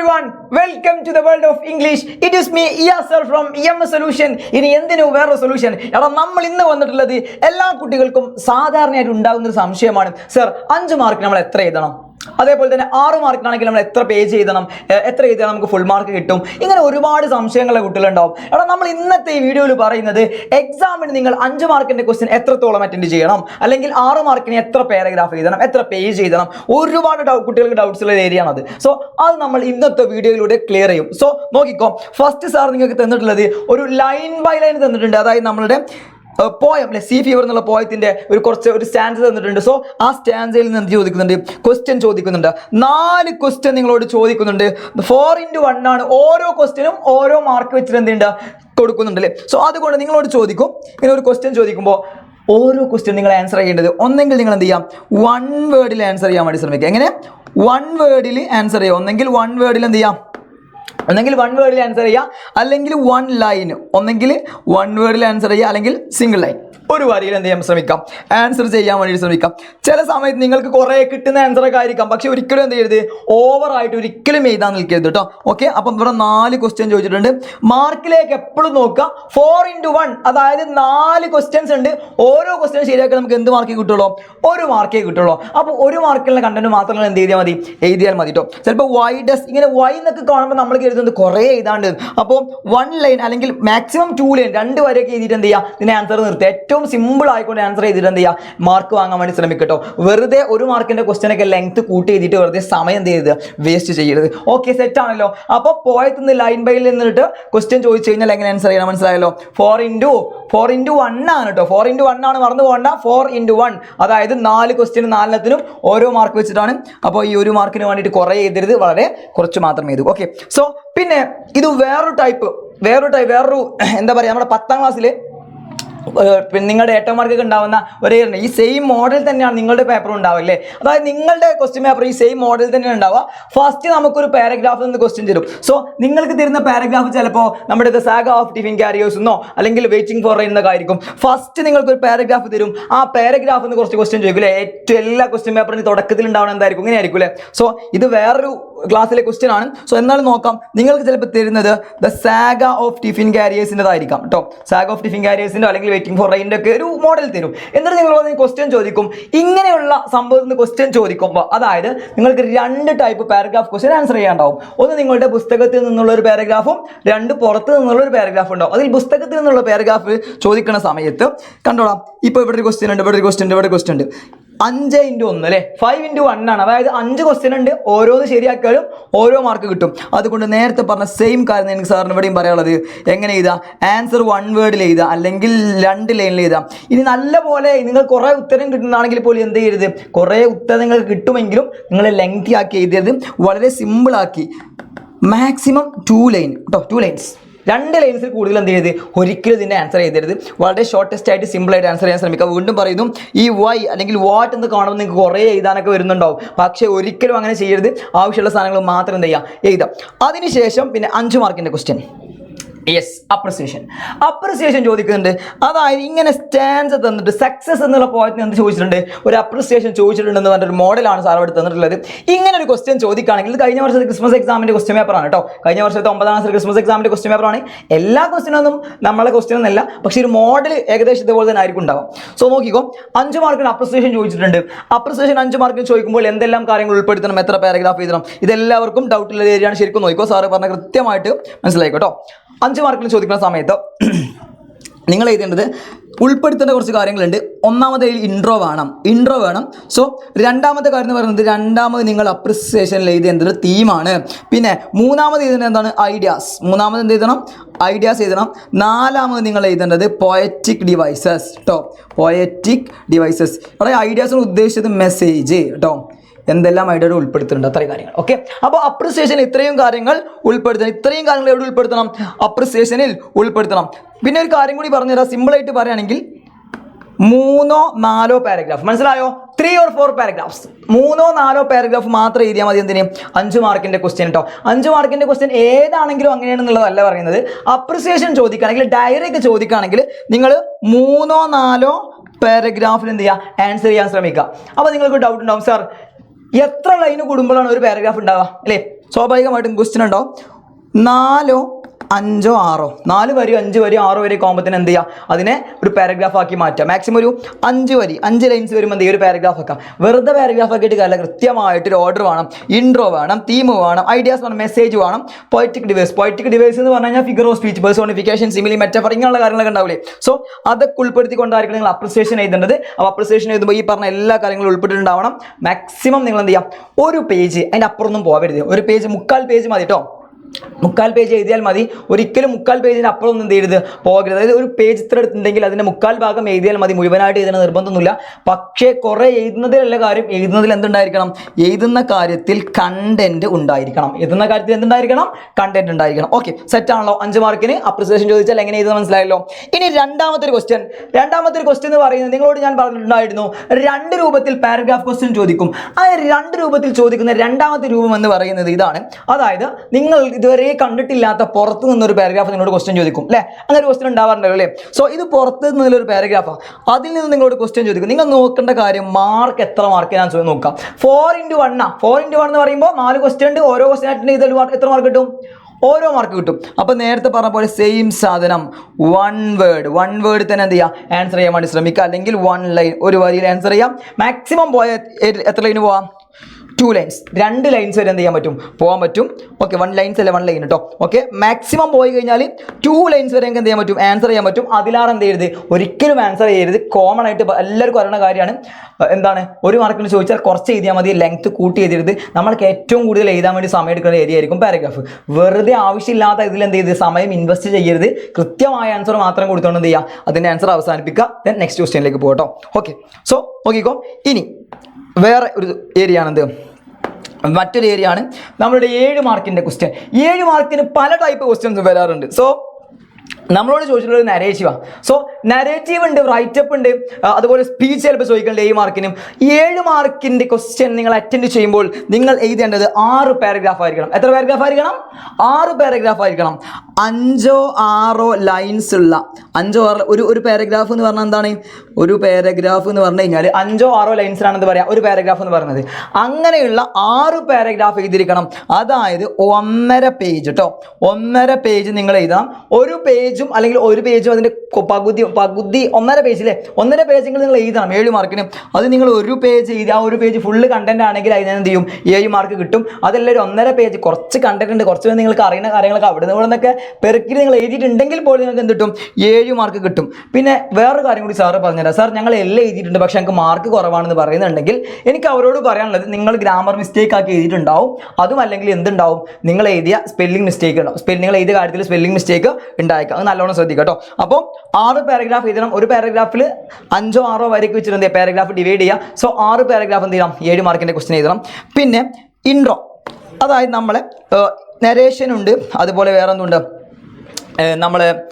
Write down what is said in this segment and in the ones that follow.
everyone, welcome to the world of English. It is me, from from EMS solution ഇനി എന്തിനു വേറെ solution എടാ നമ്മൾ ഇന്ന് വന്നിട്ടുള്ളത് എല്ലാ കുട്ടികൾക്കും സാധാരണയായിട്ട് ഉണ്ടാകുന്ന ഒരു സംശയമാണ്. സർ അഞ്ച് മാർക്ക് നമ്മൾ എത്ര എഴുതണം? അതേപോലെ തന്നെ ആറ് മാർക്കിനാണെങ്കിൽ നമ്മൾ എത്ര പേ ചെയ്തണം എത്ര ചെയ്താൽ നമുക്ക് ഫുൾ മാർക്ക് കിട്ടും? ഇങ്ങനെ ഒരുപാട് സംശയങ്ങളെ കുട്ടികളുണ്ടാവും. എടാ നമ്മൾ ഇന്നത്തെ ഈ വീഡിയോയിൽ പറയുന്നത് എക്സാമിന് നിങ്ങൾ അഞ്ച് മാർക്കിന്റെ ക്വസ്റ്റ്യൻ എത്രത്തോളം അറ്റൻഡ് ചെയ്യണം? അല്ലെങ്കിൽ ആറ് മാർക്കിന് എത്ര പാരഗ്രാഫ് എഴുതണം എത്ര പേ ചെയ്തണം? ഒരുപാട് കുട്ടികൾക്ക് ഡൗട്ട്സ് ഉള്ള ഏരിയ ആണത്. സോ അത് നമ്മൾ ഇന്നത്തെ വീഡിയോയിലൂടെ ക്ലിയർ ചെയ്യും. സോ നോക്കിക്കോ ഫസ്റ്റ് സാർ നിങ്ങൾക്ക് തന്നിട്ടുള്ളത് ഒരു ലൈൻ ബൈ ലൈൻ തന്നിട്ടുണ്ട്. അതായത് നമ്മളുടെ പോയം അല്ലെ? സി ഫീവർ എന്നുള്ള പോയത്തിന്റെ ഒരു കുറച്ച് ഒരു സ്റ്റാൻസ് തന്നിട്ടുണ്ട്. സോ ആ സ്റ്റാൻസയിൽ നിന്ന് എന്ത് ചോദിക്കുന്നുണ്ട്? ക്വസ്റ്റ്യൻ ചോദിക്കുന്നുണ്ട്. നാല് ക്വസ്റ്റ്യൻ നിങ്ങളോട് ചോദിക്കുന്നുണ്ട്. ഫോർ ഇന്റു വൺ ആണ്. ഓരോ ക്വസ്റ്റ്യനും ഓരോ മാർക്ക് വെച്ചിട്ട് എന്തുണ്ട് കൊടുക്കുന്നുണ്ട് അല്ലേ? സോ അതുകൊണ്ട് നിങ്ങളോട് ചോദിക്കും. ഇങ്ങനെ ഒരു ക്വസ്റ്റ്യൻ ചോദിക്കുമ്പോൾ ഓരോ ക്വസ്റ്റ്യൻ നിങ്ങൾ ആൻസർ ചെയ്യേണ്ടത്. ഒന്നെങ്കിൽ നിങ്ങൾ എന്ത് ചെയ്യാം? വൺ വേർഡിൽ ആൻസർ ചെയ്യാൻ വേണ്ടി ശ്രമിക്കുക. എങ്ങനെ? വൺ വേർഡിൽ ആൻസർ ചെയ്യുക. ഒന്നെങ്കിൽ വൺ വേർഡിൽ എന്ത് ചെയ്യാം? ഒന്നെങ്കിൽ വൺ വേർഡിൽ ആൻസർ ചെയ്യുക അല്ലെങ്കിൽ വൺ ലൈൻ ഒന്നെങ്കിൽ വൺ വേർഡിൽ ആൻസർ ചെയ്യുക അല്ലെങ്കിൽ സിംഗിൾ ലൈൻ ഒരു വരിയിൽ എന്ത് ചെയ്യാൻ ശ്രമിക്കാം? ആൻസർ ചെയ്യാൻ വേണ്ടി ശ്രമിക്കാം. ചില സമയത്ത് നിങ്ങൾക്ക് കുറേ കിട്ടുന്ന ആൻസർ ഒക്കെ ആയിരിക്കാം. പക്ഷെ ഒരിക്കലും എന്ത് ചെയ്യരുത്? ഓവർ ആയിട്ട് ഒരിക്കലും എഴുതാൻ നിൽക്കരുത് കേട്ടോ ഓക്കെ അപ്പം ഇവിടെ നാല് ക്വസ്റ്റ്യൻ ചോദിച്ചിട്ടുണ്ട്. മാർക്കിലേക്ക് എപ്പോഴും നോക്കുക. ഫോർ ഇന്റു വൺ അതായത് നാല് ക്വസ്റ്റ്യൻസ് ഉണ്ട്. ഓരോ ക്വസ്റ്റ്യൻ ശരിയാക്കി നമുക്ക് എന്ത് മാർക്കേ കിട്ടുള്ളൂ? ഒരു മാർക്കേ കിട്ടുള്ളൂ. അപ്പോൾ ഒരു മാർക്കിലുള്ള കണ്ടന്റ് മാത്രം എന്ത് ചെയ്താൽ മതി? എഴുതിയാൽ മതി കേട്ടോ ചിലപ്പോൾ വൈ ഡസ് ഇങ്ങനെ വൈ എന്നൊക്കെ കാണുമ്പോൾ നമ്മൾ കരുതുന്നത് കുറേ എഴുതാണ്ട്. അപ്പോൾ വൺ ലൈൻ അല്ലെങ്കിൽ മാക്സിമം ടു ലൈൻ രണ്ട് വരെയൊക്കെ എഴുതിയിട്ട് എന്ത് ചെയ്യുക? ഇതിനെ ആൻസർ നിർത്തുക. ഏറ്റവും സിമ്പിൾ ആയിക്കൊണ്ട് ആൻസർ ചെയ്തിട്ട് എന്ത് ചെയ്യുക മാർക്ക് വാങ്ങാൻ വേണ്ടി ശ്രമിക്കട്ടോ. വെറുതെ ഒരു മാർക്കിന്റെ ക്വസ്റ്റ്യൻ ഒക്കെ ലെങ്ത് കൂട്ടി ചെയ്തിട്ട് വെറുതെ സമയം എന്ത് ചെയ്ത്? വേസ്റ്റ് ചെയ്യരുത്. ഓക്കെ സെറ്റ് ആണല്ലോ. അപ്പോൾ പോയത്ത് നിന്ന് ലൈൻ ബൈൽ നിന്നിട്ട് ക്വസ്റ്റ്യൻ ചോദിച്ചു കഴിഞ്ഞാൽ എങ്ങനെ ആൻസർ ചെയ്യണം? മനസ്സിലായല്ലോ? Four into four into one ആണ് കേട്ടോ ഫോർ ഇന്റു വൺ ആണ്. മറന്നു പോകണ്ട. ഫോർ ഇന്റു വൺ അതായത് നാല് ക്വസ്റ്റ്യൻ നാലിനത്തിനും ഓരോ മാർക്ക് വെച്ചിട്ടാണ്. അപ്പോൾ ഈ ഒരു മാർക്കിന് വേണ്ടിയിട്ട് കുറേ എഴുതരുത്. വളരെ കുറച്ച് മാത്രം ചെയ്തു ഓക്കെ സോ പിന്നെ ഇത് വേറൊരു ടൈപ്പ് വേറൊരു ടൈപ്പ് വേറൊരു എന്താ പറയുക നമ്മുടെ പത്താം ക്ലാസ്സിൽ നിങ്ങളുടെ ഏറ്റവും മാർക്കൊക്കെ ഉണ്ടാവുന്ന ഒരേ ഈ സെയിം മോഡൽ തന്നെയാണ് നിങ്ങളുടെ പേപ്പർ ഉണ്ടാവില്ലേ അതായത് നിങ്ങളുടെ ക്വസ്റ്റ്യൻ പേപ്പർ ഈ സെയിം മോഡൽ തന്നെയാണ് ഉണ്ടാവുക. ഫസ്റ്റ് നമുക്കൊരു പാരഗ്രാഫിൽ നിന്ന് ക്വസ്റ്റ്യൻ തരും. സോ നിങ്ങൾക്ക് തരുന്ന പാരഗ്രാഫ് ചിലപ്പോൾ നമ്മുടെ the saga of tiffin carriers എന്നോ അല്ലെങ്കിൽ വെയിറ്റിംഗ് ഫോർ എന്നൊക്കെ ആയിരിക്കും ഫസ്റ്റ് നിങ്ങൾക്ക് ഒരു പാരഗ്രാഫ് തരും. ആ പാരഗ്രാഫിൽ നിന്ന് കുറച്ച് ക്വസ്റ്റ്യൻ ചോദിക്കും അല്ലേ? ഏറ്റവും എല്ലാ ക്വസ്റ്റ്യൻ പേപ്പറിന് തുടക്കത്തിൽ ഉണ്ടാവണം എന്തായിരിക്കും? ഇങ്ങനെ ആയിരിക്കും അല്ലേ? സോ ഇത് വേറൊരു ക്ലാസ്സിലെ ക്വസ്റ്റ്യൻ ആണ്. സോ എന്നാലും നോക്കാം. നിങ്ങൾക്ക് ചിലപ്പോൾ തരുന്നത് ദ സാഗ ഓഫ് ടിഫിൻ ക്യാരിയേഴ്സിന്റെതായിരിക്കാം കേട്ടോ സാഗ ഓഫ് ടിഫിൻ ക്യാരിയേഴ്സിന്റെ അല്ലെങ്കിൽ വെയിറ്റിംഗ് ഫോർ റൈന്റെ ഒക്കെ ഒരു മോഡൽ തരും. എന്നിട്ട് നിങ്ങൾ വന്ന് ക്വസ്റ്റ്യൻ ചോദിക്കും. ഇങ്ങനെയുള്ള സംഭവത്തിൽ ക്വസ്റ്റ്യൻ ചോദിക്കുമ്പോൾ അതായത് നിങ്ങൾക്ക് രണ്ട് ടൈപ്പ് പാരഗ്രാഫ് ക്വസ്റ്റ്യൻ ആൻസർ ചെയ്യാണ്ടാവും ഒന്ന് നിങ്ങളുടെ പുസ്തകത്തിൽ നിന്നുള്ള ഒരു പാരഗ്രാഫും രണ്ട് പുറത്ത് നിന്നുള്ള ഒരു പാരഗ്രാഫ് ഉണ്ടാവും. അതിൽ പുസ്തകത്തിൽ നിന്നുള്ള പാരഗ്രാഫ് ചോദിക്കുന്ന സമയത്ത് കണ്ടോളാം. ഇപ്പോൾ ഇവിടെ ഒരു ക്വസ്റ്റ്യൻ ഉണ്ട് ഇവിടെ ഒരു ക്വസ്റ്റ്യൻ ഉണ്ട് ഇവിടെ ക്വസ്റ്റ്യൻ ഉണ്ട്. അഞ്ച് ഇന്റു ഒന്ന് അല്ലേ? ഫൈവ് ഇന്റു വൺ ആണ്. അതായത് അഞ്ച് ക്വസ്റ്റ്യൻ ഉണ്ട്. ഓരോന്ന് ശരിയാക്കിയാലും ഓരോ മാർക്ക് കിട്ടും. അതുകൊണ്ട് നേരത്തെ പറഞ്ഞ സെയിം കാര്യം എനിക്ക് സാറിന് ഇവിടെയും പറയാനുള്ളത്. എങ്ങനെ എഴുതാം? ആൻസർ വൺ വേർഡിൽ എഴുതാം. അല്ലെങ്കിൽ രണ്ട് ലൈനിൽ എഴുതാം. ഇനി നല്ല പോലെ നിങ്ങൾ കുറേ ഉത്തരം കിട്ടുന്നതാണെങ്കിൽ പോലും എന്ത് ചെയ്യരുത്? കുറേ ഉത്തരങ്ങൾ കിട്ടുമെങ്കിലും നിങ്ങൾ ലെങ്തി ആക്കി എഴുതിയത് വളരെ സിമ്പിൾ ആക്കി. മാക്സിമം ടു ലൈൻ കേട്ടോ ടു ലൈൻസ് രണ്ട് ലൈൻസിൽ കൂടുതൽ എന്ത് ചെയ്യരുത്? ഒരിക്കലും ഇതിന്റെ ആൻസർ ചെയ്തരുത് വളരെ ഷോർട്ടസ്റ്റ് ആയിട്ട് സിമ്പിൾ ആയിട്ട് ആൻസർ ചെയ്യാൻ ശ്രമിക്കുക. വീണ്ടും പറയുന്നു ഈ വൈ അല്ലെങ്കിൽ വാട്ട് എന്ന് കാണുമ്പോൾ നിങ്ങൾക്ക് കുറേ എഴുതാനൊക്കെ വരുന്നുണ്ടാവും. പക്ഷേ ഒരിക്കലും അങ്ങനെ ചെയ്യരുത്. ആവശ്യമുള്ള സാധനങ്ങൾ മാത്രം എന്ത് ചെയ്യുക? എഴുതാം അതിനുശേഷം പിന്നെ അഞ്ച് മാർക്കിന്റെ ക്വസ്റ്റ്യൻ യെസ് അപ്രിസിയേഷൻ അപ്രിസിയേഷൻ ചോദിക്കുന്നുണ്ട്. അതായത് ഇങ്ങനെ സ്റ്റാൻസ് തന്നിട്ട് സക്സസ് എന്നുള്ള പോയിന്റ് എന്ത് ചോദിച്ചിട്ടുണ്ട്? ഒരു അപ്രിസിയേഷൻ ചോദിച്ചിട്ടുണ്ടെന്ന് പറഞ്ഞൊരു മോഡലാണ് സാർ അവിടെ തന്നിട്ടുള്ളത്. ഇങ്ങനെ ഒരു ക്വസ്റ്റ്യൻ ചോദിക്കുകയാണെങ്കിൽ ഇത് കഴിഞ്ഞ വർഷത്തെ ക്രിസ്മസ് എക്സാമിന്റെ ക്വസ്റ്റ്യൻ പേപ്പറാണ് കേട്ടോ കഴിഞ്ഞ വർഷത്തെ ഒമ്പതാം ക്ലാസ് ക്രിസ്മസ് എക്സാമിന്റെ ക്വസ്റ്റ്യൻ പേപ്പറാണ് എല്ലാ ക്വസ്റ്റ്യനൊന്നും നമ്മളെ ക്വസ്റ്റ്യൻ ഒന്നല്ല പക്ഷേ ഒരു മോഡൽ ഏകദേശം ഇതുപോലെ തന്നെ ആയിരിക്കും ഉണ്ടാവും സോ നോക്കിക്കോ അഞ്ച് മാർക്കിന് അപ്രിസിയേഷൻ ചോദിച്ചിട്ടുണ്ട്. അപ്രിസിയേഷൻ അഞ്ച് മാർക്കിന് ചോദിക്കുമ്പോൾ എന്തെല്ലാം കാര്യങ്ങൾ ഉൾപ്പെടുത്തണം? എത്ര പാരഗ്രാഫ് എഴുതണം? ഇതെല്ലാവർക്കും ഡൗട്ടുള്ള ഏരിയയാണ് ശരിക്കും നോക്കിക്കോ സാറ് പറഞ്ഞ കൃത്യമായിട്ട് മനസ്സിലായിക്കോട്ടോ അഞ്ച് മാർക്കിൽ ചോദിക്കുന്ന സമയത്ത് നിങ്ങൾ എഴുതേണ്ടത് ഉൾപ്പെടുത്തേണ്ട കുറച്ച് കാര്യങ്ങളുണ്ട്. ഒന്നാമത് ഇൻട്രോ വേണം. ഇൻട്രോ വേണം. സോ രണ്ടാമത്തെ കാര്യം എന്ന് പറയുന്നത് രണ്ടാമത് നിങ്ങൾ അപ്രിസിയേഷനിൽ എഴുതേണ്ടത് തീമാണ് പിന്നെ മൂന്നാമത് എഴുതേണ്ടത് എന്താണ്? ഐഡിയാസ് മൂന്നാമത് എന്ത് എഴുതണം? ഐഡിയാസ് എഴുതണം. നാലാമത് നിങ്ങൾ എഴുതേണ്ടത് പോയറ്റിക് ഡിവൈസസ് കേട്ടോ പോയറ്റിക് ഡിവൈസസ് അവിടെ ഐഡിയാസിന് ഉദ്ദേശിച്ചത് മെസ്സേജ് കേട്ടോ എന്തെല്ലാം ഐഡിയ ഉൾപ്പെടുത്തുന്നുണ്ട് അത്രയും കാര്യങ്ങൾ. ഓക്കെ അപ്പോൾ അപ്രിസിയേഷൻ ഇത്രയും കാര്യങ്ങൾ ഉൾപ്പെടുത്തണം. ഇത്രയും കാര്യങ്ങൾ എവിടെ ഉൾപ്പെടുത്തണം? അപ്രിസിയേഷനിൽ ഉൾപ്പെടുത്തണം. പിന്നെ ഒരു കാര്യം കൂടി പറഞ്ഞുതരാം. സിമ്പിളായിട്ട് പറയുകയാണെങ്കിൽ മൂന്നോ നാലോ പാരഗ്രാഫ് മനസ്സിലായോ? ത്രീ ഓർ ഫോർ പാരഗ്രാഫ്സ് മൂന്നോ നാലോ പാരഗ്രാഫ് മാത്രം എഴുതിയാൽ മതി എന്തിന്? അഞ്ച് മാർക്കിന്റെ ക്വസ്റ്റ്യൻ കേട്ടോ അഞ്ച് മാർക്കിന്റെ ക്വസ്റ്റ്യൻ ഏതാണെങ്കിലും അങ്ങനെയാണെന്നുള്ളതല്ല പറയുന്നത്. അപ്രിസിയേഷൻ ചോദിക്കുകയാണെങ്കിൽ ഡയറിയൊക്കെ ചോദിക്കുകയാണെങ്കിൽ നിങ്ങൾ മൂന്നോ നാലോ പാരഗ്രാഫിൽ എന്ത് ചെയ്യുക? ആൻസർ ചെയ്യാൻ ശ്രമിക്കുക. അപ്പോൾ നിങ്ങൾക്ക് ഡൗട്ട് ഉണ്ടാവും. സാർ എത്ര ലൈന് കൂടുമ്പോഴാണ് ഒരു പാരഗ്രാഫ് ഉണ്ടാവുക? അല്ലേ? സ്വാഭാവികമായിട്ടും ക്വസ്റ്റ്യൻ ഉണ്ടോ? നാലോ അഞ്ചോ ആറോ? നാല് വരി അഞ്ച് വരി ആറോ വരി കോമ്പത്തിന് എന്ത് ചെയ്യുക അതിനെ ഒരു പാരഗ്രാഫ് ആക്കി മാറ്റുക മാക്സിമം ഒരു അഞ്ച് വരി അഞ്ച് ലൈൻസ് വരുമ്പോൾ എന്ത് ഒരു പാരഗ്രാഫ് ആക്കാം. വെറുതെ പാരഗ്രാഫ് ആക്കിയിട്ട് കാര്യമില്ല. കൃത്യമായിട്ട് ഒരു ഓർഡർ വേണം. ഇൻട്രോ വേണം തീം വേണം ഐഡിയാസ് വേണം മെസ്സേജ് വേണം പൊയറ്റിക് ഡിവൈസ് പൊയറ്റിക് ഡിവൈസ് എന്ന് പറഞ്ഞു കഴിഞ്ഞാൽ figure of speech personification simile metaphor ഇങ്ങനെയുള്ള കാര്യങ്ങളൊക്കെ ഉണ്ടാവില്ലേ? സോ അതൊക്കെ ഉൾപ്പെടുത്തിക്കൊണ്ടായിരിക്കും നിങ്ങൾ അപ്രിസിയേഷൻ എഴുതേണ്ടത്. അപ്പോൾ അപ്രിസിയേഷൻ എഴുതുമ്പോൾ ഈ പറഞ്ഞ എല്ലാ കാര്യങ്ങളും ഉൾപ്പെട്ടിട്ടുണ്ടാവണം. മാക്സിമം നിങ്ങൾ എന്ത് ചെയ്യാം? ഒരു പേജ് അതിന്റെ അപ്പുറമൊന്നും പോകരുത് ഒരു പേജ് മുക്കാൽ പേജ് മതി കേട്ടോ മുക്കാൽ പേജ് എഴുതിയാൽ മതി. ഒരിക്കലും മുക്കാൽ പേജിന് അപ്പുറം ഒന്നും ചെയ്യരുത്. പോകരുത്. അതായത് ഒരു പേജ് ഇത്ര എടുത്തിട്ടുണ്ടെങ്കിൽ അതിന്റെ മുക്കാൽ ഭാഗം എഴുതിയാൽ മതി. മുഴുവനായിട്ട് എഴുതുന്ന നിർബന്ധമൊന്നുമില്ല. പക്ഷേ കുറെ എഴുതുന്നതിലല്ല കാര്യം എഴുതുന്നതിൽ എന്തുണ്ടായിരിക്കണം? എഴുതുന്ന കാര്യത്തിൽ കണ്ടന്റ് ഉണ്ടായിരിക്കണം. എഴുതുന്ന കാര്യത്തിൽ എന്തുണ്ടായിരിക്കണം? കണ്ടന്റ് ഉണ്ടായിരിക്കണം. ഓക്കെ സെറ്റ് ആണല്ലോ. അഞ്ച് മാർക്കിന് അപ്രിസിയേഷൻ ചോദിച്ചാൽ എങ്ങനെ എഴുതുന്നത് മനസ്സിലായല്ലോ? ഇനി രണ്ടാമത്തെ ഒരു ക്വസ്റ്റ്യൻ രണ്ടാമത്തെ ഒരു ക്വസ്റ്റ്യൻ എന്ന് പറയുന്നത് നിങ്ങളോട് ഞാൻ പറഞ്ഞിട്ടുണ്ടായിരുന്നു. രണ്ട് രൂപത്തിൽ പാരഗ്രാഫ് ക്വസ്റ്റ്യൻ ചോദിക്കും. ആ രണ്ട് രൂപത്തിൽ ചോദിക്കുന്ന രണ്ടാമത്തെ രൂപം എന്ന് പറയുന്നത് ഇതാണ്. അതായത് നിങ്ങൾ ഇതുവരെ കണ്ടിട്ടില്ലാത്ത പുറത്ത് നിന്നൊരു പാരഗ്രാഫ് നിങ്ങളോട് ക്വസ്റ്റ്യൻ ചോദിക്കും അല്ലേ അങ്ങനെ ഒരു ക്വസ്റ്റ്യൻ ഉണ്ടാവാറുണ്ടല്ലോ അല്ലേ സോ ഇത് പുറത്ത് നിന്നൊരു പാരഗ്രാഫാണ് അതിൽ നിന്ന് നിങ്ങളോട് ക്വസ്റ്റ്യൻ ചോദിക്കും. നിങ്ങൾ നോക്കേണ്ട കാര്യം മാർക്ക് എത്ര മാർക്ക് ഞാൻ ചോദിച്ചു നോക്കാം. ഫോർ ഇന്റു ആ. ഫോർ ഇന്റു വൺ എന്ന് പറയുമ്പോൾ നാല് ക്വസ്റ്റ്യൻ ഉണ്ട്. ഓരോ ക്വസ്റ്റ്യൻ ഇതിൽ മാർക്ക് എത്ര മാർക്ക് കിട്ടും? ഓരോ മാർക്ക് കിട്ടും. അപ്പോൾ നേരത്തെ പറഞ്ഞ പോലെ സെയിം സാധനം. വൺ വേർഡ് വൺ വേർഡ് തന്നെ എന്ത് ചെയ്യുക ആൻസർ ചെയ്യാൻ വേണ്ടി ശ്രമിക്കുക. അല്ലെങ്കിൽ വൺ ലൈൻ ഒരു വരിയിൽ ആൻസർ ചെയ്യാം. മാക്സിമം പോയ എത്ര ലൈന് പോവാം? ടു ലൈൻസ് രണ്ട് ലൈൻസ് വരെ എന്ത് ചെയ്യാൻ പറ്റും? പോകാൻ പറ്റും. ഓക്കെ വൺ ലൈൻസ് അല്ല വൺ ലൈൻ കേട്ടോ ഓക്കെ മാക്സിമം പോയി കഴിഞ്ഞാൽ ടു ലൈൻസ് വരെ എന്ത് ചെയ്യാൻ പറ്റും? ആൻസർ ചെയ്യാൻ പറ്റും. അതിലാണ് എന്ത് ചെയ്യരുത്? ഒരിക്കലും ആൻസർ ചെയ്യരുത്. കോമൺ ആയിട്ട് എല്ലാവർക്കും അറിയുന്ന കാര്യമാണ്. എന്താണ്? ഒരു മാർക്കിന് ചോദിച്ചാൽ കുറച്ച് എഴുതിയാൽ മതി. ലെങ്ത് കൂട്ടി എഴുതരുത്. നമ്മൾക്ക് ഏറ്റവും കൂടുതൽ എഴുതാൻ വേണ്ടി സമയം എടുക്കുന്ന ഏരിയ ആയിരിക്കും പാരഗ്രാഫ് വെറുതെ ആവശ്യമില്ലാത്ത ഇതിൽ എന്ത് ചെയ്ത് സമയം ഇൻവെസ്റ്റ് ചെയ്യരുത്. കൃത്യമായ ആൻസർ മാത്രം കൊടുത്തുകൊണ്ട് എന്ത് ചെയ്യുക അതിന്റെ ആൻസർ അവസാനിപ്പിക്കുക. ദെൻ നെക്സ്റ്റ് ക്വസ്റ്റ്യനിലേക്ക് പോകട്ടോ ഓക്കെ സോ നോക്കിക്കോ. ഇനി വേറെ ഒരു ഏരിയ ആണ് ആണെന്ത്? മറ്റൊരു ഏരിയ ആണ്. നമ്മളുടെ ഏഴ് മാർക്കിന്റെ ക്വസ്റ്റ്യൻ ഏഴ് മാർക്കിന് പല ടൈപ്പ് ക്വസ്റ്റ്യൻസ് വരാറുണ്ട്. സോ നമ്മളോട് ചോദിച്ചിട്ടുള്ളത് നരേറ്റീവാണ് സോ നരേറ്റീവ് ഉണ്ട് റൈറ്റപ്പ് ഉണ്ട് അതുപോലെ സ്പീച്ച് ചിലപ്പോൾ ചോദിക്കേണ്ട ഏഴ് മാർക്കിനും ഏഴ് മാർക്കിന്റെ ക്വസ്റ്റ്യൻ നിങ്ങൾ അറ്റൻഡ് ചെയ്യുമ്പോൾ നിങ്ങൾ എഴുതേണ്ടത് ആറ് പാരഗ്രാഫ് ആയിരിക്കണം. എത്ര പാരഗ്രാഫ് ആയിരിക്കണം? ആറ് പാരഗ്രാഫ് ആയിരിക്കണം. അഞ്ചോ ആറോ ലൈൻസ് ഉള്ള അഞ്ചോ ആറോ ഒരു ഒരു പാരഗ്രാഫ് എന്ന് പറഞ്ഞാൽ എന്താണ്? ഒരു പാരഗ്രാഫ് എന്ന് പറഞ്ഞു കഴിഞ്ഞാൽ അഞ്ചോ ആറോ ലൈൻസിനാണെന്ന് പറയാം ഒരു പാരഗ്രാഫ് എന്ന് പറയുന്നത്. അങ്ങനെയുള്ള ആറ് പാരഗ്രാഫ് എഴുതിയിരിക്കണം. അതായത് ഒന്നര പേജ് കേട്ടോ ഒന്നര പേജ് നിങ്ങൾ എഴുതാം ഒരു പേജും അല്ലെങ്കിൽ ഒരു പേജും അതിന്റെ പകുതി പകുതി ഒന്നര പേജിലെ ഒന്നര പേജെങ്കിലും നിങ്ങൾ എഴുതണം ഏഴ് മാർക്കിന് അത് നിങ്ങൾ ഒരു പേജ് എഴുതി ആ ഒരു പേജ് ഫുള്ള് കണ്ടന്റ് ആണെങ്കിൽ അതിന് എന്ത് ചെയ്യും? ഏഴ് മാർക്ക് കിട്ടും. അതല്ല ഒരു ഒന്നര പേജ് കുറച്ച് കണ്ടന്റ് ഉണ്ട്. കുറച്ച് നിങ്ങൾക്ക് അറിയുന്ന കാര്യങ്ങളൊക്കെ അവിടെ നിന്ന് ഇവിടെ നിന്നൊക്കെ പെറുക്കി നിങ്ങൾ എഴുതിയിട്ടുണ്ടെങ്കിൽ പോലും നിങ്ങൾക്ക് എന്ത് കിട്ടും? ഏഴ് മാർക്ക് കിട്ടും. പിന്നെ വേറൊരു കാര്യം കൂടി സാറ് പറഞ്ഞുതരാം. സാർ ഞങ്ങൾ എല്ലാം എഴുതിയിട്ടുണ്ട് പക്ഷേ ഞങ്ങൾക്ക് മാർക്ക് കുറവാണെന്ന് പറയുന്നുണ്ടെങ്കിൽ എനിക്ക് അവരോട് പറയാനുള്ളത് നിങ്ങൾ ഗ്രാമർ മിസ്റ്റേക്ക് ആക്കി എഴുതിയിട്ടുണ്ടാവും. അതും അല്ലെങ്കിൽ എന്തുണ്ടാവും? നിങ്ങൾ എഴുതിയ സ്പെല്ലിംഗ് മിസ്റ്റേക്ക് ഉണ്ടാവും നിങ്ങൾ എഴുതിയ കാര്യത്തിൽ സ്പെല്ലിംഗ് മിസ്റ്റേക്ക് ഉണ്ടായേക്കാം. അത് നല്ലോണം ശ്രദ്ധിക്കുക കേട്ടോ. അപ്പോൾ ആറ് പാരഗ്രാഫ് എഴുതണം. ഒരു പാരഗ്രാഫിൽ അഞ്ചോ ആറോ വരയ്ക്ക് വെച്ചിട്ട് പാരഗ്രാഫ് ഡിവൈഡ് ചെയ്യുക സോ ആറ് പാരഗ്രാഫ് എന്ത് ചെയ്യണം? ഏഴ് മാർക്കിന്റെ ക്വസ്റ്റ്യൻ എഴുതണം. പിന്നെ ഇൻട്രോ അതായത് നമ്മളെ നരേഷൻ ഉണ്ട്. അതുപോലെ വേറെ എന്തുണ്ട് നമ്മൾ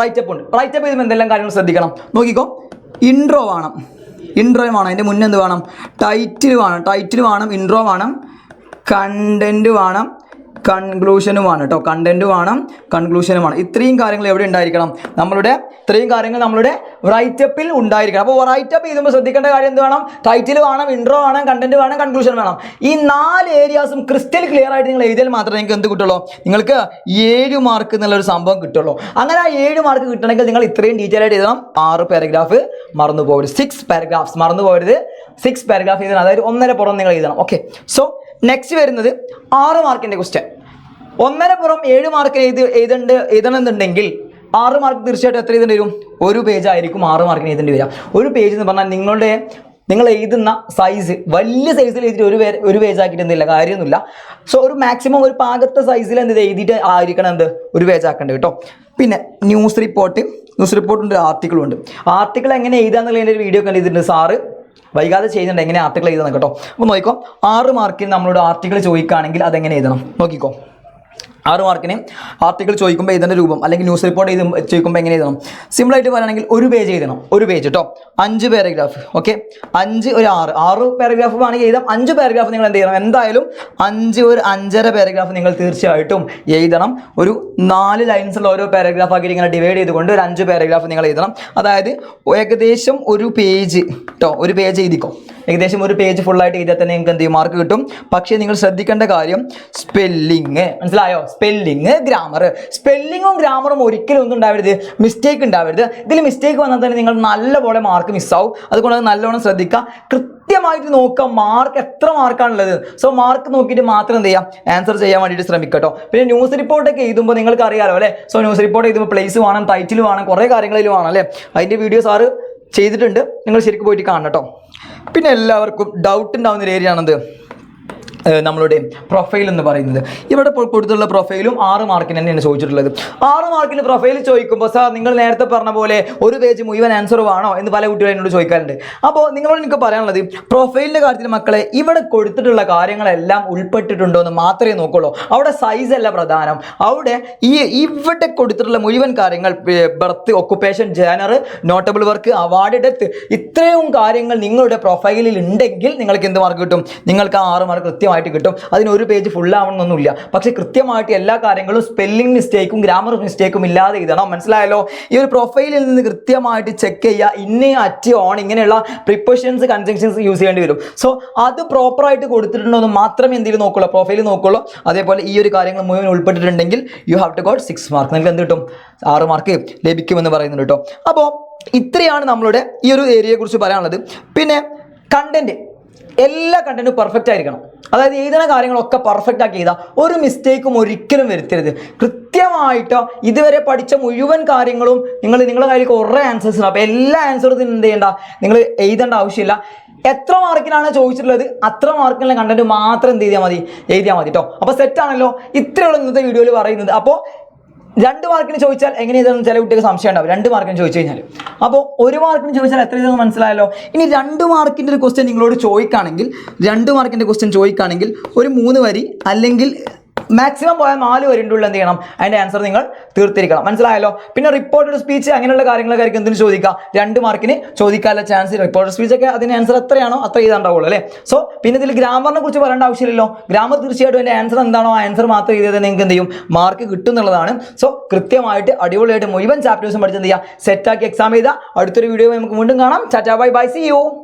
റൈറ്റപ്പ് ഉണ്ട്. റൈറ്റപ്പ് ചെയ്യുമ്പോൾ എന്തെല്ലാം കാര്യങ്ങൾ ശ്രദ്ധിക്കണം? നോക്കിക്കോ. ഇൻട്രോ വേണം. ഇൻട്രോ വേണം. അതിന്റെ മുന്നേ എന്ത് വേണം? ടൈറ്റിൽ വേണം. ടൈറ്റിൽ വേണം. ഇൻട്രോ വേണം. കണ്ടന്റ് വേണം. കൺക്ലൂഷനും ആണ് കേട്ടോ കണ്ടന്റ് വേണം കൺക്ലൂഷനും ഇത്രയും കാര്യങ്ങൾ എവിടെ ഉണ്ടായിരിക്കണം? നമ്മളുടെ ഇത്രയും കാര്യങ്ങൾ നമ്മളുടെ റൈറ്റപ്പിൽ ഉണ്ടായിരിക്കണം. അപ്പോൾ റൈറ്റപ്പ് ചെയ്യുമ്പോൾ ശ്രദ്ധിക്കേണ്ട കാര്യം എന്ത് വേണം? ടൈറ്റിൽ വേണം ഇൻട്രോ വേണം കണ്ടന്റ് വേണം കൺക്ലൂഷൻ വേണം. ഈ നാല് ഏരിയാസും ക്രിസ്റ്റൽ ക്ലിയർ ആയിട്ട് നിങ്ങൾ എഴുതിയാൽ മാത്രമേ നിങ്ങൾക്ക് എന്ത് കിട്ടുള്ളൂ? നിങ്ങൾക്ക് ഏഴ് മാർക്ക് എന്നുള്ളൊരു സംഭവം കിട്ടുള്ളൂ. അങ്ങനെ ആ ഏഴ് മാർക്ക് കിട്ടണമെങ്കിൽ നിങ്ങൾ ഇത്രയും ഡീറ്റെയിൽ ആയിട്ട് എഴുതണം. ആറ് പാരഗ്രാഫ് മറന്നു പോകരുത് സിക്സ് പാരഗ്രാഫ്സ് മറന്നു പോകരുത് സിക്സ് പാരഗ്രാഫ് എഴുതണം. അതായത് ഒന്നര പുറം നിങ്ങൾ എഴുതണം. ഓക്കെ സോ നെക്സ്റ്റ് വരുന്നത് ആറ് മാർക്കിന്റെ ക്വസ്റ്റ്യൻ ഒന്നര പുറം ഏഴ് മാർക്ക് എഴുതി എഴുതണ്ട് എഴുതണമെന്നുണ്ടെങ്കിൽ ആറ് മാർക്ക് തീർച്ചയായിട്ടും എത്ര എഴുതേണ്ടി വരും? ഒരു പേജ് ആയിരിക്കും ആറ് മാർക്കിന് എഴുതേണ്ടി വരിക. ഒരു പേജ് എന്ന് പറഞ്ഞാൽ നിങ്ങളുടെ നിങ്ങൾ എഴുതുന്ന സൈസ് വലിയ സൈസിൽ എഴുതിയിട്ട് ഒരു പേര് ഒരു പേജ് ആക്കിയിട്ട് എന്തില്ല കാര്യമൊന്നുമില്ല. സോ ഒരു മാക്സിമം ഒരു പാകത്തെ സൈസിൽ എന്ത് എഴുതിയിട്ട് ആയിരിക്കണം എന്ത്? ഒരു പേജ് ആക്കേണ്ടത് കേട്ടോ പിന്നെ ന്യൂസ് റിപ്പോർട്ട് ന്യൂസ് റിപ്പോർട്ടുണ്ട് ആർട്ടിക്കിളും ഉണ്ട്. ആർട്ടിക്കിൾ എങ്ങനെ എഴുതാന്നുള്ളതിന്റെ ഒരു വീഡിയോ കണ്ടിട്ടുണ്ട് സാറ്. വൈകാതെ ചെയ്യുന്നുണ്ട്. എങ്ങനെ ആർട്ടിക്കിൾ എഴുതണം കേട്ടോ? അപ്പോൾ നോക്കിക്കോ ആറ് മാർക്കിന് നമ്മളോട് ആർട്ടിക്കിൾ ചോദിക്കുകയാണെങ്കിൽ അതെങ്ങനെ എഴുതണം? നോക്കിക്കോ. ആറ് മാർക്കിന് ആർട്ടിക്കിൾ ചോദിക്കുമ്പോൾ എഴുതേണ്ട രൂപം അല്ലെങ്കിൽ ന്യൂസ് റിപ്പോർട്ട് ചെയ്ത് ചോദിക്കുമ്പോൾ എങ്ങനെ എഴുതണം? സിമ്പിളായിട്ട് പറയുകയാണെങ്കിൽ ഒരു പേജ് എഴുതണം ഒരു പേജ് കേട്ടോ അഞ്ച് പാരഗ്രാഫ് ഓക്കെ അഞ്ച് ഒരു ആറ് ആറ് പാരഗ്രാഫ് വേണമെങ്കിൽ എഴുതാം അഞ്ച് പാരഗ്രാഫ് നിങ്ങൾ എന്ത് ചെയ്യണം? എന്തായാലും അഞ്ച് ഒരു അഞ്ചര പാരഗ്രാഫ് നിങ്ങൾ തീർച്ചയായിട്ടും എഴുതണം. ഒരു നാല് ലൈൻസ് ഉള്ള ഓരോ പാരഗ്രാഫ് ആക്കി ഇങ്ങനെ ഡിവൈഡ് ചെയ്തുകൊണ്ട് ഒരു അഞ്ച് പാരഗ്രാഫ് നിങ്ങൾ എഴുതണം. അതായത് ഏകദേശം ഒരു പേജ് കേട്ടോ ഒരു പേജ് എഴുതിക്കോ. ഏകദേശം ഒരു പേജ് ഫുള്ളായിട്ട് എഴുതിയാൽ തന്നെ നിങ്ങൾക്ക് എന്ത് ചെയ്യും? മാർക്ക് കിട്ടും. പക്ഷേ നിങ്ങൾ ശ്രദ്ധിക്കേണ്ട കാര്യം സ്പെല്ലിങ് മനസ്സിലായോ? സ്പെല്ലിങ് ഗ്രാമർ സ്പെല്ലിങ്ങും ഗ്രാമറും ഒരിക്കലും ഒന്നും ഉണ്ടാവരുത്. മിസ്റ്റേക്ക് ഉണ്ടാവരുത്. ഇതിൽ മിസ്റ്റേക്ക് വന്നാൽ തന്നെ നിങ്ങൾ നല്ലപോലെ മാർക്ക് മിസ്സാവും അതുകൊണ്ട് അത് നല്ലോണം ശ്രദ്ധിക്കുക. കൃത്യമായിട്ട് നോക്കുക മാർക്ക് എത്ര മാർക്കാണുള്ളത് സോ മാർക്ക് നോക്കിയിട്ട് മാത്രം എന്ത് ചെയ്യാം? ആൻസർ ചെയ്യാൻ വേണ്ടിയിട്ട് ശ്രമിക്കുക കേട്ടോ പിന്നെ ന്യൂസ് റിപ്പോർട്ടൊക്കെ എഴുതുമ്പോൾ നിങ്ങൾക്ക് അറിയാലോ അല്ലേ? സോ ന്യൂസ് റിപ്പോർട്ട് എഴുതുമ്പോൾ പ്ലേസ് വേണം ടൈറ്റിൽ വേണം കുറേ കാര്യങ്ങളിൽ വേണം അല്ലേ? അതിന്റെ വീഡിയോ സാറ് ചെയ്തിട്ടുണ്ട്. നിങ്ങൾ ശരിക്കും പോയിട്ട് കാണണം പിന്നെ എല്ലാവർക്കും ഡൗട്ട് ഉണ്ടാവുന്ന ഒരു ഏരിയ ആണെന്ത് ഏഹ് നമ്മളുടെ പ്രൊഫൈൽ എന്ന് പറയുന്നത്. ഇവിടെ കൊടുത്തുള്ള പ്രൊഫൈലും ആറ് മാർക്കിന് തന്നെയാണ് ചോദിച്ചിട്ടുള്ളത്. ആറ് മാർക്കിന് പ്രൊഫൈൽ ചോദിക്കുമ്പോൾ സാർ നിങ്ങൾ നേരത്തെ പറഞ്ഞ പോലെ ഒരു പേജ് മുഴുവൻ ആൻസർ വേണോ എന്ന് പല കുട്ടികളും എന്നോട് ചോദിക്കാറുണ്ട്. അപ്പോൾ നിങ്ങളോട് എനിക്ക് പറയാനുള്ളത് പ്രൊഫൈലിന്റെ കാര്യത്തിൽ മക്കളെ ഇവിടെ കൊടുത്തിട്ടുള്ള കാര്യങ്ങളെല്ലാം ഉൾപ്പെട്ടിട്ടുണ്ടോ എന്ന് മാത്രമേ നോക്കുള്ളൂ. അവിടെ സൈസ് അല്ല പ്രധാനം. അവിടെ ഈ ഇവിടെ കൊടുത്തിട്ടുള്ള മുഴുവൻ കാര്യങ്ങൾ birth occupation genre notable work award death ഇത്രയും കാര്യങ്ങൾ നിങ്ങളുടെ പ്രൊഫൈലിൽ ഉണ്ടെങ്കിൽ നിങ്ങൾക്ക് എന്ത് മാർക്ക് കിട്ടും? നിങ്ങൾക്ക് ആറ് മാർക്ക് കൃത്യമായിട്ട് കിട്ടും. അതിന് ഒരു പേജ് ഫുൾ ആവണമെന്നൊന്നുമില്ല. പക്ഷേ കൃത്യമായിട്ട് എല്ലാ കാര്യങ്ങളും സ്പെല്ലിംഗ് മിസ്റ്റേക്കും ഗ്രാമർ മിസ്റ്റേക്കും ഇല്ലാതെ എഴുതണം. മനസ്സിലായല്ലോ? ഈ ഒരു പ്രൊഫൈലിൽ നിന്ന് കൃത്യമായിട്ട് ചെക്ക് ചെയ്യുക. ഇന്ന അറ്റ് ഓൺ ഇങ്ങനെയുള്ള പ്രിപ്പറേഷൻസ് കൺജങ്ഷൻസ് യൂസ് ചെയ്യേണ്ടി വരും. സോ അത് പ്രോപ്പറായിട്ട് കൊടുത്തിട്ടുണ്ടോ എന്ന് മാത്രമേ എന്തെങ്കിലും നോക്കുള്ളൂ. പ്രൊഫൈൽ നോക്കുള്ളൂ. അതേപോലെ ഈ ഒരു കാര്യങ്ങൾ മുഴുവൻ ഉൾപ്പെട്ടിട്ടുണ്ടെങ്കിൽ you have to got six mark നിങ്ങൾക്ക് എന്ത് കിട്ടും? ആറ് മാർക്ക് ലഭിക്കുമെന്ന് പറയുന്നുണ്ട് കേട്ടോ. അപ്പോൾ ഇത്രയാണ് നമ്മളുടെ ഈ ഒരു ഏരിയയെക്കുറിച്ച് പറയാനുള്ളത്. പിന്നെ കണ്ടന്റ് എല്ലാ കണ്ടന്റും പെർഫെക്റ്റ് ആയിരിക്കണം. അതായത് എഴുതുന്ന കാര്യങ്ങളൊക്കെ പെർഫെക്റ്റ് ആക്കി എഴുതുക ഒരു മിസ്റ്റേക്കും ഒരിക്കലും വരുത്തരുത്. കൃത്യമായിട്ടോ ഇതുവരെ പഠിച്ച മുഴുവൻ കാര്യങ്ങളും നിങ്ങൾ നിങ്ങളുടെ കയ്യിൽ കുറേ ആൻസേഴ്സ് ഉണ്ട്. അപ്പോൾ എല്ലാ ആൻസറും എന്ത് ചെയ്യണ്ട? നിങ്ങൾ എഴുതേണ്ട ആവശ്യമില്ല. എത്ര മാർക്കിനാണ് ചോദിച്ചിട്ടുള്ളത്? അത്ര മാർക്കിനുള്ള കണ്ടന്റ് മാത്രം എന്ത് ചെയ്താൽ മതി? എഴുതിയാൽ മതി കേട്ടോ അപ്പോൾ സെറ്റാണല്ലോ ഇത്രയുള്ള ഇന്നത്തെ വീഡിയോയിൽ പറയുന്നത്. അപ്പോൾ രണ്ട് മാർക്കിന് ചോദിച്ചാൽ എങ്ങനെ എഴുതണം ചില കുട്ടികൾക്ക് സംശയം ഉണ്ടാവും. രണ്ട് മാർക്കിന് ചോദിച്ചു കഴിഞ്ഞാൽ അപ്പോൾ ഒരു മാർക്കിന് ചോദിച്ചാൽ എത്ര എഴുതുമെന്ന് മനസ്സിലായല്ലോ? ഇനി രണ്ട് മാർക്കിന്റെ ഒരു ക്വസ്റ്റ്യൻ നിങ്ങളോട് ചോദിക്കുകയാണെങ്കിൽ രണ്ട് മാർക്കിന്റെ ക്വസ്റ്റ്യൻ ചോദിക്കുകയാണെങ്കിൽ ഒരു മൂന്ന് വരി അല്ലെങ്കിൽ മാക്സിമം പോയാൽ നാല് വരിന്റെ എന്ത് ചെയ്യണം? അതിന്റെ ആൻസർ നിങ്ങൾ തീർത്തിരിക്കണം. മനസ്സിലായല്ലോ? പിന്നെ റിപ്പോർട്ടഡ് സ്പീച്ച് അങ്ങനെയുള്ള കാര്യങ്ങളൊക്കെ ആയിരിക്കും. എന്തിനു ചോദിക്കുക? രണ്ട് മാർക്കിന് ചോദിക്കാനുള്ള ചാൻസ് റിപ്പോർട്ടഡ് സ്പീച്ച് ഒക്കെ അതിന് ആൻസർ എത്രയാണോ അത്ര ചെയ്താണ്ടാവുള്ളൂ അല്ലേ? സോ പിന്നെ ഇതിൽ ഗ്രാമറിനെ കുറിച്ച് പറയേണ്ട ആവശ്യമില്ലല്ലോ. ഗ്രാമർ തീർച്ചയായിട്ടും എന്റെ ആൻസർ എന്താണോ ആ ആൻസർ മാത്രം ചെയ്തത് നിങ്ങൾക്ക് എന്ത് ചെയ്യും? മാർക്ക് കിട്ടും എന്നുള്ളതാണ് സോ കൃത്യമായിട്ട് അടിപൊളിയായിട്ട് മുഴുവൻ ചാപ്റ്റേഴ്സും പഠിച്ച് എന്ത് ചെയ്യുക? സെറ്റാക്കി എക്സാം ചെയ്താൽ അടുത്തൊരു വീഡിയോ നമുക്ക് വീണ്ടും കാണാം. ചാറ്റാ ബൈ ബൈ സി യു